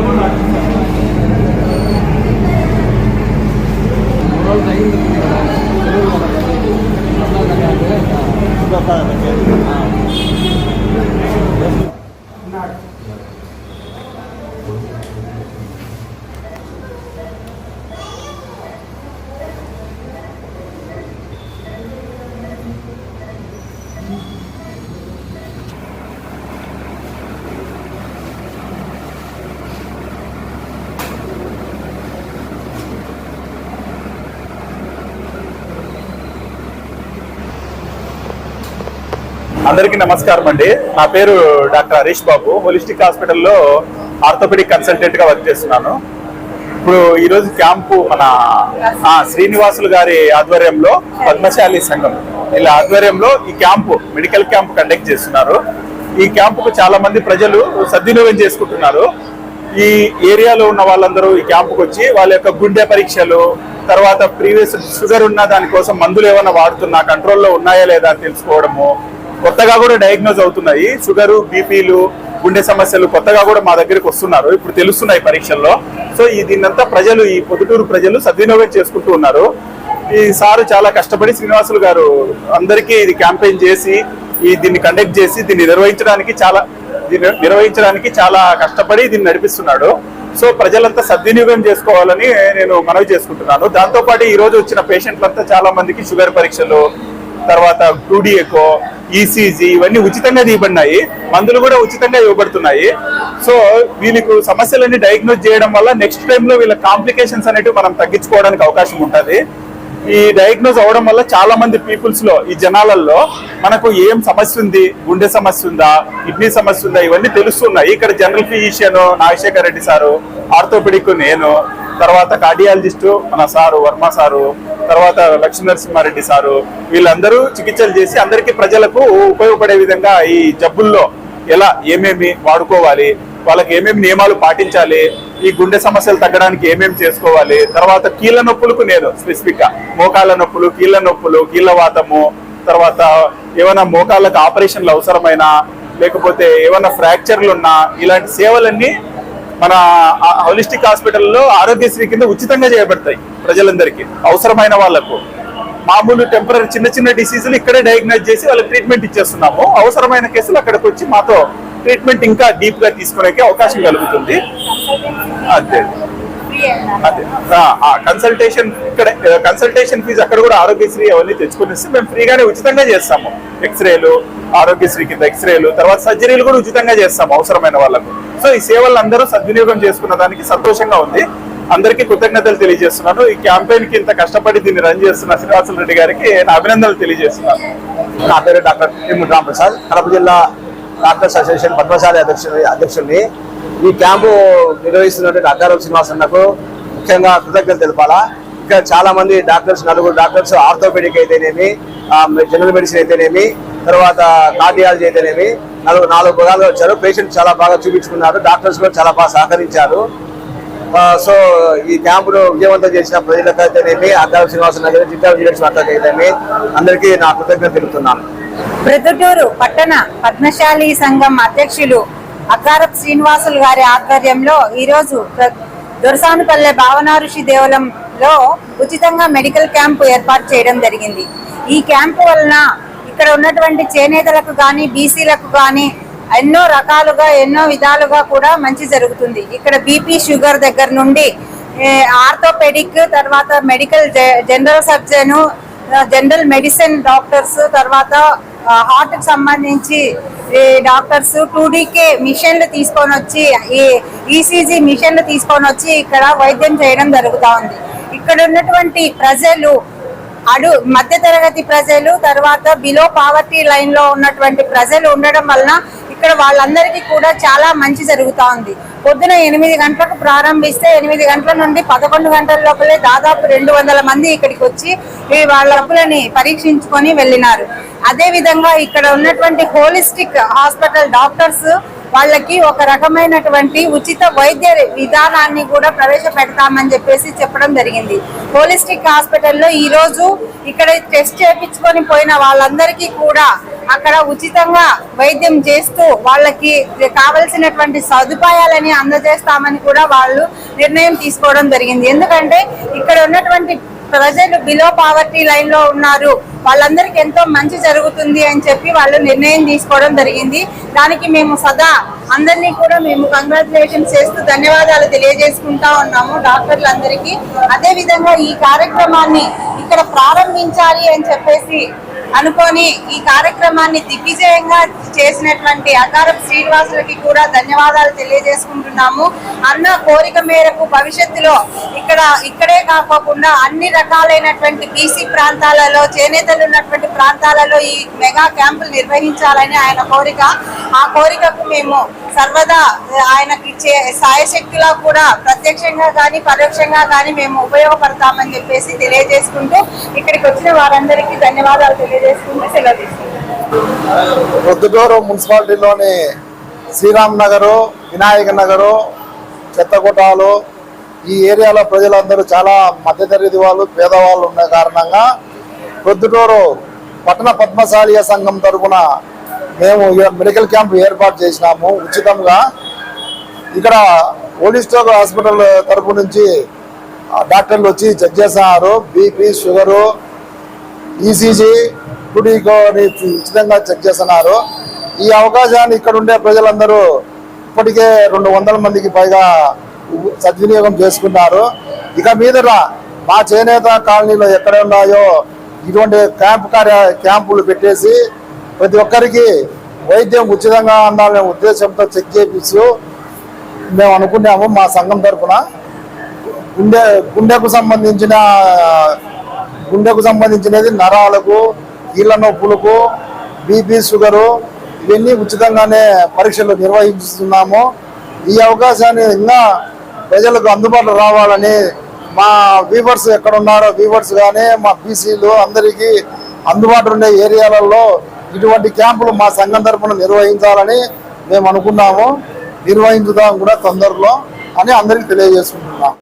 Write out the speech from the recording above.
కూడా అందరికీ నమస్కారం అండి. నా పేరు డాక్టర్ హరీష్ బాబు. హోలిస్టిక్ హాస్పిటల్లో ఆర్థోపెడిక్ కన్సల్టెంట్గా వర్క్ చేస్తున్నాను. ఇప్పుడు ఈరోజు క్యాంపు మన శ్రీనివాసులు గారి ఆధ్వర్యంలో పద్మశాలి సంఘం. వీళ్ళ ఆధ్వర్యంలో ఈ క్యాంపు మెడికల్ క్యాంప్ కండక్ట్ చేస్తున్నారు. ఈ క్యాంపుకు చాలా మంది ప్రజలు సద్వినియోగం చేసుకుంటున్నారు. ఈ ఏరియాలో ఉన్న వాళ్ళందరూ ఈ క్యాంపుకు వచ్చి వాళ్ళ యొక్క గుండె పరీక్షలు తర్వాత ప్రీవియస్ షుగర్ ఉన్న దానికోసం మందులు ఏమైనా వాడుతున్నా కంట్రోల్లో ఉన్నాయా లేదా అని తెలుసుకోవడము కొత్తగా కూడా డయాగ్నోజ్ అవుతున్నాయి. షుగరు బీపీలు గుండె సమస్యలు కొత్తగా కూడా మా దగ్గరికి వస్తున్నారు. ఇప్పుడు తెలుస్తున్నాయి పరీక్షల్లో. సో ఈ దీన్నంతా ప్రజలు ఈ పొద్దుటూరు ప్రజలు సద్వినియోగం చేసుకుంటూ ఉన్నారు. ఈ సారు చాలా కష్టపడి శ్రీనివాసులు గారు అందరికీ ఇది క్యాంపెయిన్ చేసి ఈ దీన్ని కండక్ట్ చేసి దీన్ని నిర్వహించడానికి చాలా దీన్ని నిర్వహించడానికి చాలా కష్టపడి దీన్ని నడిపిస్తున్నాడు. సో ప్రజలంతా సద్వినియోగం చేసుకోవాలని నేను మనవి చేసుకుంటున్నాను. దాంతోపాటు ఈరోజు ఈ రోజు వచ్చిన పేషెంట్లంతా చాలా మందికి షుగర్ పరీక్షలు తర్వాత టూడీ ఎకో ఈసీజీ ఇవన్నీ ఉచితంగా తీయబడినాయి. మందులు కూడా ఉచితంగా ఇవ్వబడుతున్నాయి. సో వీళ్ళకు సమస్యలన్నీ డయాగ్నోజ్ చేయడం వల్ల నెక్స్ట్ టైంలో వీళ్ళ కాంప్లికేషన్స్ అనేటివి మనం తగ్గించుకోవడానికి అవకాశం ఉంటుంది. ఈ డయాగ్నోజ్ అవడం వల్ల చాలా మంది పీపుల్స్లో ఈ జనాలలో మనకు ఏం సమస్య ఉంది గుండె సమస్య ఉందా కిడ్నీ సమస్య ఉందా ఇవన్నీ తెలుస్తున్నాయి. ఇక్కడ general physician Nagashekar Reddy sir orthopedic నేను తర్వాత కార్డియాలజిస్టు మన సారు వర్మ సారు తర్వాత లక్ష్మీ నరసింహారెడ్డి సారు వీళ్ళందరూ చికిత్సలు చేసి అందరికీ ప్రజలకు ఉపయోగపడే విధంగా ఈ జబ్బుల్లో ఎలా ఏమేమి వాడుకోవాలి వాళ్ళకి ఏమేమి నియమాలు పాటించాలి ఈ గుండె సమస్యలు తగ్గడానికి ఏమేమి చేసుకోవాలి తర్వాత కీళ్ళ నొప్పులకు నేను స్పెసిఫిక్గా మోకాళ్ళ నొప్పులు కీళ్ళ నొప్పులు కీళ్ళ వాతము తర్వాత ఏమైనా మోకాళ్ళకు ఆపరేషన్లు అవసరమైనా లేకపోతే ఏమైనా ఫ్రాక్చర్లు ఉన్నా ఇలాంటి సేవలన్నీ మన హోలిస్టిక్ హాస్పిటల్లో ఆరోగ్యశ్రీ కింద ఉచితంగా చేయబడతాయి. ప్రజలందరికీ అవసరమైన వాళ్ళకు. మామూలు టెంపరీ చిన్న చిన్న డిసీజులు ఇక్కడే డయాగ్నైజ్ చేసి వాళ్ళకి ట్రీట్మెంట్ ఇచ్చేస్తున్నాము. అవసరమైన కేసులు అక్కడికి వచ్చి మాతో ట్రీట్మెంట్ ఇంకా డీప్గా తీసుకునే అవకాశం కలుగుతుంది. అదే. అదే కన్సల్టేషన్ ఇక్కడ కన్సల్టేషన్ ఫీజు అక్కడ కూడా ఆరోగ్యశ్రీ అవన్నీ తెచ్చుకునేసి మేము ఫ్రీగానే ఉచితంగా చేస్తాము. ఎక్స్రేలు ఆరోగ్యశ్రీ కింద ఎక్స్రేలు తర్వాత సర్జరీలు కూడా ఉచితంగా చేస్తాము అవసరమైన వాళ్ళకు. సో ఈ సేవలు అందరూ సద్వినియోగం చేసుకున్న దానికి సంతోషంగా ఉంది. అందరికీ కృతజ్ఞతలు తెలియజేస్తున్నాను. ఈ క్యాంపెయిన్కి ఇంత కష్టపడి దీన్ని రన్ చేస్తున్న శ్రీనివాసులు రెడ్డి గారికి నా అభినందనలు తెలియజేస్తున్నాను. నా పేరు డాక్టర్ టి రామప్రసాద్. కడప జిల్లా డాక్టర్స్ అసోసియేషన్ పద్మశాలి అధ్యక్షుడి అధ్యక్షుడిని. ఈ క్యాంపు నిర్వహిస్తున్నటువంటి డాక్టర్ శ్రీనివాసన్నకు ముఖ్యంగా కృతజ్ఞతలు తెలపాలా. ఇక్కడ చాలా మంది డాక్టర్స్ నలుగురు డాక్టర్స్ ఆర్థోపెడిక్ అయితేనేమి జనరల్ మెడిసిన్ అయితేనేమి తర్వాత కార్డియాలజీ అయితేనేమి నలుగురు నాలుగు పదాలు వచ్చారు. పేషెంట్ చాలా బాగా చూపించుకున్నారు. డాక్టర్స్ కూడా చాలా బాగా సహకరించారు. సో ఈ క్యాంపును విజయవంతం చేసిన ప్రజలకైతేనేమి అయితేనేమి శ్రీనివాస నగర్ జిల్లా విజయలక్ష్మి అందరికీ నా కృతజ్ఞత తెలుపుతున్నాను. ప్రొద్దుటూరు పట్టణ పద్మశాలి సంఘం అధ్యక్షులు అక్కారప్ శ్రీనివాసులు గారి ఆధ్వర్యంలో ఈరోజు దొరసానుపల్లె భావనారుషి దేవలంలో ఉచితంగా మెడికల్ క్యాంపు ఏర్పాటు చేయడం జరిగింది. ఈ క్యాంపు వలన ఇక్కడ ఉన్నటువంటి చేనేతలకు కానీ బీసీలకు కానీ ఎన్నో రకాలుగా ఎన్నో విధాలుగా కూడా మంచి జరుగుతుంది. ఇక్కడ బీపీ షుగర్ దగ్గర నుండి ఆర్థోపెడిక్ తర్వాత medical general surgeon general medicine doctors తర్వాత హార్ట్ సంబంధించి డాక్టర్స్ టూ డీకే మిషన్లు తీసుకొని వచ్చి ఈసీజీ మిషన్లు తీసుకొని వచ్చి ఇక్కడ వైద్యం చేయడం జరుగుతూ ఉంది. ఇక్కడ ఉన్నటువంటి ప్రజలు అడు మధ్య తరగతి ప్రజలు తర్వాత బిలో పావర్టీ లైన్లో ఉన్నటువంటి ప్రజలు ఉండడం వలన ఇక్కడ వాళ్ళందరికీ కూడా చాలా మంచి జరుగుతూ ఉంది. పొద్దున ఎనిమిది గంటలకు ప్రారంభిస్తే ఎనిమిది గంటల నుండి పదకొండు గంటల లోపలే దాదాపు రెండు వందల మంది ఇక్కడికి వచ్చి ఈ వాళ్ళ డబ్బులని పరీక్షించుకొని వెళ్ళినారు. అదే విధంగా ఇక్కడ ఉన్నటువంటి హోలిస్టిక్ హాస్పిటల్ డాక్టర్స్ వాళ్ళకి ఒక రకమైనటువంటి ఉచిత వైద్య విధానాన్ని కూడా ప్రవేశపెడతామని చెప్పేసి చెప్పడం జరిగింది. హోలిస్టిక్ హాస్పిటల్లో ఈ రోజు ఇక్కడ టెస్ట్ చేయించుకొని పోయిన వాళ్ళందరికీ కూడా అక్కడ ఉచితంగా వైద్యం చేస్తూ వాళ్ళకి కావలసినటువంటి సదుపాయాలని అందజేస్తామని కూడా వాళ్ళు నిర్ణయం తీసుకోవడం జరిగింది. ఎందుకంటే ఇక్కడ ఉన్నటువంటి ప్రజలు బిలో పావర్టీ లైన్లో ఉన్నారు. వాళ్ళందరికీ ఎంతో మంచి జరుగుతుంది అని చెప్పి వాళ్ళు నిర్ణయం తీసుకోవడం జరిగింది. దానికి మేము సదా అందరినీ కూడా మేము కంగ్రాచులేషన్స్ చేస్తూ ధన్యవాదాలు తెలియజేసుకుంటా ఉన్నాము డాక్టర్లందరికీ. అదే విధంగా ఈ కార్యక్రమాన్ని ఇక్కడ ప్రారంభించాలి అని చెప్పేసి అనుకొని ఈ కార్యక్రమాన్ని దిగ్విజయంగా చేసినటువంటి అకారం శ్రీనివాసులకి కూడా ధన్యవాదాలు తెలియజేసుకుంటున్నాము. అన్న కోరిక మేరకు భవిష్యత్తులో ఇక్కడ ఇక్కడే కాకోకుండా అన్ని రకాలైనటువంటి బీసీ ప్రాంతాలలో చేనేతలు ఉన్నటువంటి ప్రాంతాలలో ఈ మెగా క్యాంపులు నిర్వహించాలని ఆయన కోరిక. ఆ కోరికకు మేము సర్వదా ఆయనకి ఇచ్చే సాయశక్తిలా కూడా ప్రత్యక్షంగా కానీ పరోక్షంగా కానీ మేము ఉపయోగపడతామని చెప్పేసి తెలియజేసుకుంటూ ఇక్కడికి వచ్చిన వారందరికీ ధన్యవాదాలు తెలియజేసుకుంటూ సెలవు తీసుకుంటాం. ప్రొద్దుటూరు మున్సిపాలిటీలోని శ్రీరామ్ నగరు వినాయక నగరు చెత్తగుట్టాలు ఈ ఏరియాలో ప్రజలందరూ చాలా మధ్యతరగతి వాళ్ళు పేదవాళ్ళు ఉన్న కారణంగా ప్రొద్దుటూరు పట్టణ పద్మశాలీయ సంఘం తరఫున మేము మెడికల్ క్యాంప్ ఏర్పాటు చేసినాము. ఉచితంగా ఇక్కడ ఓలిస్టోక్ హాస్పిటల్ తరపు నుంచి డాక్టర్లు వచ్చి చెక్ చేస్తున్నారు బీపీ షుగరు ఈసీజీ టుడీకోని ఉచితంగా చెక్ చేస్తున్నారు. ఈ అవకాశాన్ని ఇక్కడ ఉండే ప్రజలందరూ ఇప్పటికే రెండు వందల మందికి పైగా సద్వినియోగం చేసుకున్నారు. ఇక మీద మా చేనేత కాలనీలో ఎక్కడ ఉన్నాయో ఇటువంటి క్యాంపు కార్య క్యాంపులు పెట్టేసి ప్రతి ఒక్కరికి వైద్యం ఉచితంగా అందాలనే ఉద్దేశంతో చెక్ చేపిస్తూ మేము అనుకున్నాము మా సంఘం తరఫున గుండె గుండెకు సంబంధించిన గుండెకు సంబంధించినది నరాలకు కీళ్ళ నొప్పులకు బీపీ షుగరు ఇవన్నీ ఉచితంగానే పరీక్షలు నిర్వహిస్తున్నాము. ఈ అవకాశాన్ని ఇంకా ప్రజలకు అందుబాటులో రావాలని మా వీవర్స్ ఎక్కడ ఉన్నారో వీవర్స్ కానీ మా బీసీలు అందరికీ అందుబాటులో ఉండే ఏరియాలలో ఇటువంటి క్యాంపులు మా సంఘం తరఫున నిర్వహించాలని మేము అనుకున్నాము. నిర్వహించుదాం కూడా తొందరలో అని అందరికీ తెలియజేసుకుంటున్నాం.